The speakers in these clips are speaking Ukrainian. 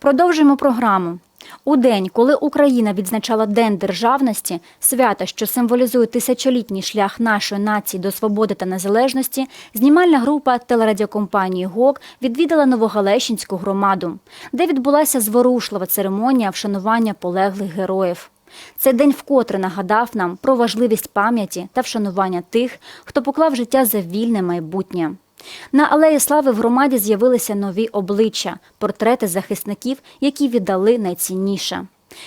Продовжуємо програму. У день, коли Україна відзначала День державності, свято, що символізує тисячолітній шлях нашої нації до свободи та незалежності, знімальна група телерадіокомпанії ГОК відвідала Новогалещинську громаду, де відбулася зворушлива церемонія вшанування полеглих героїв. Цей день вкотре нагадав нам про важливість пам'яті та вшанування тих, хто поклав життя за вільне майбутнє. На алеї слави в громаді з'явилися нові обличчя, портрети захисників, які віддали найцінніше.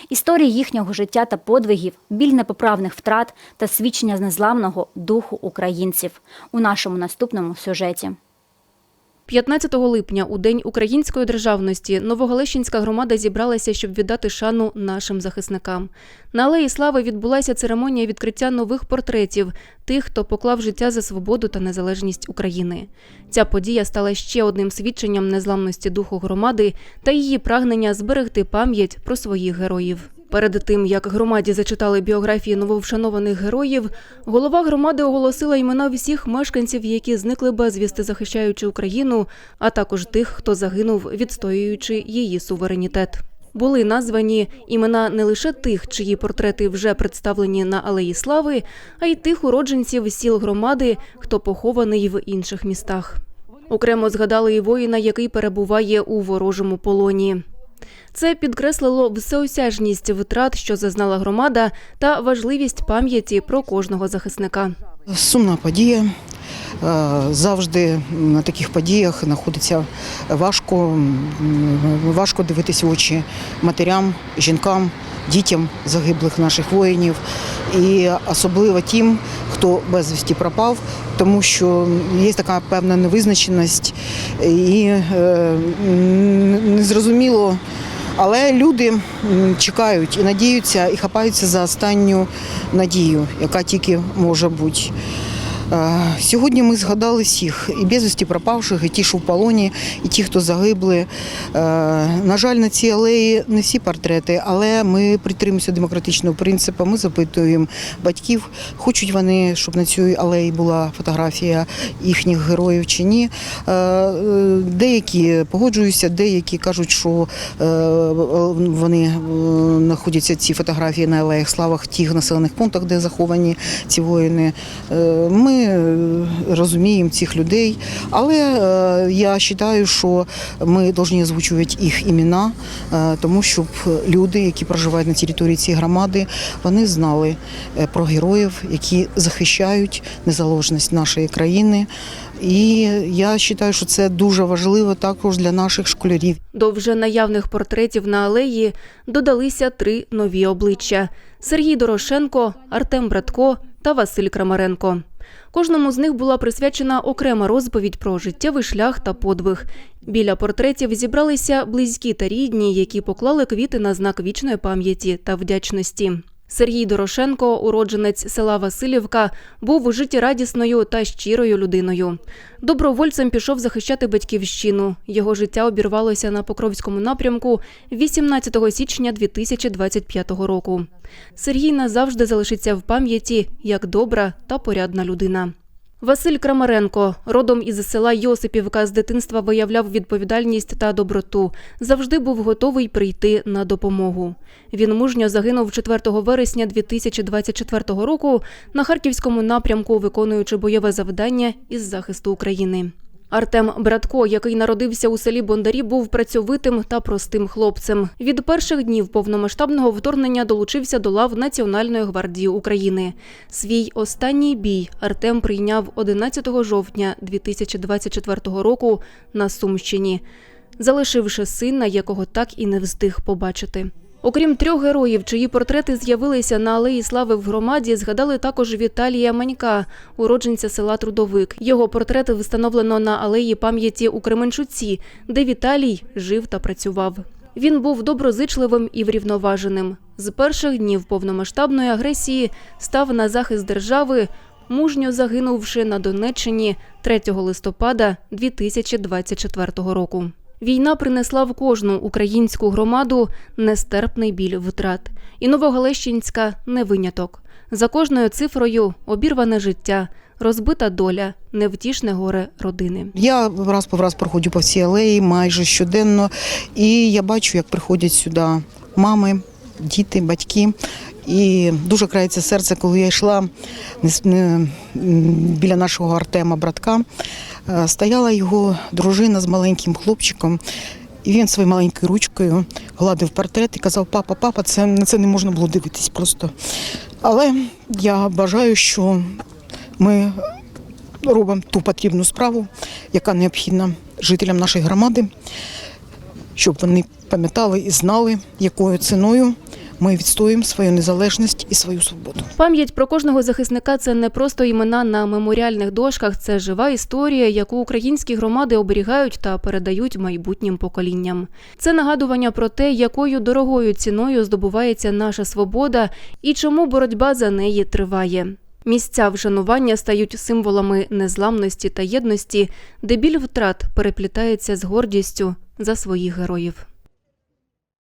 Історії їхнього життя та подвигів, біль непоправних втрат та свідчення з незламного духу українців у нашому наступному сюжеті. 15 липня, у День української державності, Новогалещинська громада зібралася, щоб віддати шану нашим захисникам. На Алеї Слави відбулася церемонія відкриття нових портретів тих, хто поклав життя за свободу та незалежність України. Ця подія стала ще одним свідченням незламності духу громади та її прагнення зберегти пам'ять про своїх героїв. Перед тим як громаді зачитали біографії нововшанованих героїв, голова громади оголосила імена всіх мешканців, які зникли безвісти, захищаючи Україну, а також тих, хто загинув, відстоюючи її суверенітет. Були названі імена не лише тих, чиї портрети вже представлені на Алеї Слави, а й тих уродженців сіл громади, хто похований в інших містах. Окремо згадали і воїна, який перебуває у ворожому полоні. Це підкреслило всеосяжність втрат, що зазнала громада, та важливість пам'яті про кожного захисника. Сумна подія. Е, Завжди на таких подіях знаходиться важко, важко дивитися в очі матерям, жінкам, дітям загиблих наших воїнів. І особливо тим, хто безвісті пропав, тому що є така певна невизначеність і е, незрозуміло. Але люди чекають і надіються, і хапаються за останню надію, яка тільки може бути. Е, Сьогодні ми згадали всіх і безвісті пропавших, і ті, що в полоні, і ті, хто загибли. Е, На жаль, на цій алеї не всі портрети, але ми притримуємося демократичного принципу. Ми запитуємо батьків, хочуть вони, щоб на цій алеї була фотографія їхніх героїв чи ні. Е, Деякі погоджуються, деякі кажуть, що вони знаходяться ці фотографії на алеях славах тих населених пунктах, де заховані ці воїни. Е, Ми е, розуміємо цих людей, але е, я вважаю, що ми повинні озвучувати їх імена, е, тому щоб люди, які проживають на території цієї громади, вони знали про героїв, які захищають незалежність нашої країни. І я вважаю, що це дуже важливо також для наших школярів. До вже наявних портретів на алеї додалися три нові обличчя: Сергій Дорошенко, Артем Братко та Василь Крамаренко. Кожному з них була присвячена окрема розповідь про життєвий шлях та подвиг. Біля портретів зібралися близькі та рідні, які поклали квіти на знак вічної пам'яті та вдячності. Сергій Дорошенко, уродженець села Васильівка, був у житті радісною та щирою людиною. Добровольцем пішов захищати батьківщину. Його життя обірвалося на Покровському напрямку 18 січня 2025 року. Сергій назавжди залишиться в пам'яті як добра та порядна людина. Василь Крамаренко, родом із села Йосипівка, з дитинства виявляв відповідальність та доброту. Завжди був готовий прийти на допомогу. Він мужньо загинув 4 вересня 2024 року на харківському напрямку, виконуючи бойове завдання із захисту України. Артем Братко, який народився у селі Бондарі, був працьовитим та простим хлопцем. Від перших днів повномасштабного вторгнення долучився до лав Національної гвардії України. Свій останній бій Артем прийняв 11 жовтня 2024 року на Сумщині, залишивши сина, якого так і не встиг побачити. Окрім трьох героїв, чиї портрети з'явилися на алеї слави в громаді, згадали також Віталія Манька, уродженця села Трудовик. Його портрет встановлено на алеї пам'яті у Кременчуці, де Віталій жив та працював. Він був доброзичливим і врівноваженим. З перших днів повномасштабної агресії став на захист держави, мужньо загинувши на Донеччині 3 листопада 2024 року. Війна принесла в кожну українську громаду нестерпний біль втрат. І Новогалещинська не виняток. За кожною цифрою обірване життя, розбита доля, невтішне горе родини. Я раз по раз проходжу по всій алеї майже щоденно, і я бачу, як приходять сюди мами, діти, батьки. І дуже крається серце, коли я йшла біля нашого Артема, братка. Е, Стояла його дружина з маленьким хлопчиком, і він своєю маленькою ручкою гладив портрет і казав: Папа, папа, це на це не можна було дивитись просто. Але я бажаю, що ми робимо ту потрібну справу, яка необхідна жителям нашої громади, щоб вони пам'ятали і знали, якою ціною ми відстоюємо свою незалежність і свою свободу. Пам'ять про кожного захисника це не просто імена на меморіальних дошках, це жива історія, яку українські громади оберігають та передають майбутнім поколінням. Це нагадування про те, якою дорогою ціною здобувається наша свобода і чому боротьба за неї триває. Місця вшанування стають символами незламності та єдності, де біль втрат переплітається з гордістю за своїх героїв.